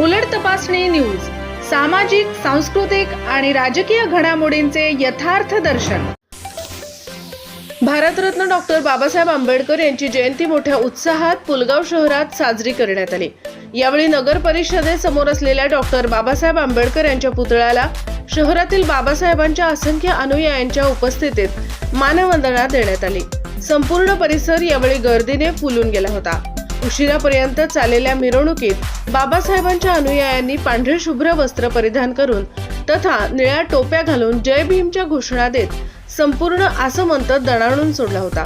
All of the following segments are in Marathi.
उलट तपासणी न्यूज सामाजिक सांस्कृतिक आणि राजकीय घडामोडींचे यथार्थ दर्शन. भारतरत्न डॉक्टर बाबासाहेब आंबेडकर यांची जयंती मोठ्या उत्साहात पुलगाव शहरात साजरी करण्यात आली. यावेळी नगर परिषदेसमोर असलेल्या डॉक्टर बाबासाहेब आंबेडकर यांच्या पुतळ्याला शहरातील बाबासाहेबांच्या असंख्य अनुयायांच्या उपस्थितीत मानवंदना देण्यात आली. संपूर्ण परिसर यावेळी गर्दीने फुलून गेला होता. उशिरापर्यंत चाललेल्या मिरवणुकीत बाबासाहेबांच्या अनुयायांनी पांढरे शुभ्र वस्त्र परिधान करून तथा निळ्या टोप्या घालून जय भीमच्या घोषणा देत संपूर्ण आसमंत दणाणून सोडला होता.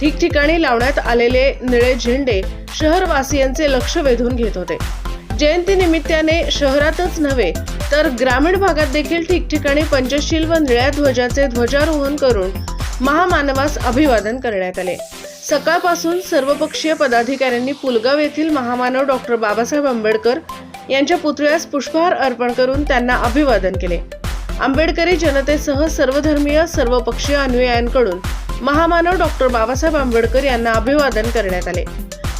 ठिकठिकाणी लावण्यात आलेले निळे झेंडे शहरवासियांचे लक्ष वेधून घेत होते. जयंती निमित्ताने शहरातच नव्हे तर ग्रामीण भागात देखील ठिकठिकाणी पंचशील व निळ्या ध्वजाचे ध्वजारोहण करून महामानवास अभिवादन करण्यात आले. सकाळपासून सर्वपक्षीय पदाधिकाऱ्यांनी पुलगाव येथील महामानव डॉक्टर बाबासाहेब आंबेडकर यांच्या पुतळ्यास पुष्पहार अर्पण करून त्यांना अभिवादन केले. आंबेडकरी जनतेसह सर्वधर्मीय सर्वपक्षीय अनुयायांकडून महामानव डॉक्टर बाबासाहेब आंबेडकर यांना अभिवादन करण्यात आले.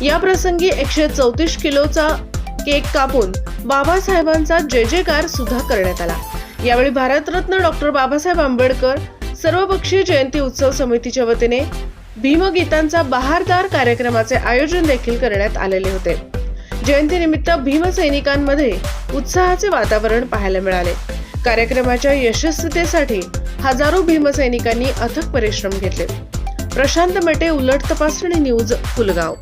या प्रसंगी एकशे चौतीस किलोचा केक कापून बाबासाहेबांचा जय जयकार सुद्धा करण्यात आला. यावेळी भारतरत्न डॉक्टर बाबासाहेब आंबेडकर सर्वपक्षीय जयंती उत्सव समितीच्या वतीने भीमगीतांचा बहारदार कार्यक्रमाचे आयोजन देखील करण्यात आलेले होते. जयंतीनिमित्त भीमसैनिकांमध्ये उत्साहाचे वातावरण पाहायला मिळाले. कार्यक्रमाच्या यशस्वीतेसाठी हजारो भीमसैनिकांनी अथक परिश्रम घेतले. प्रशांत मेटे उलट तपासणी न्यूज पुलगाव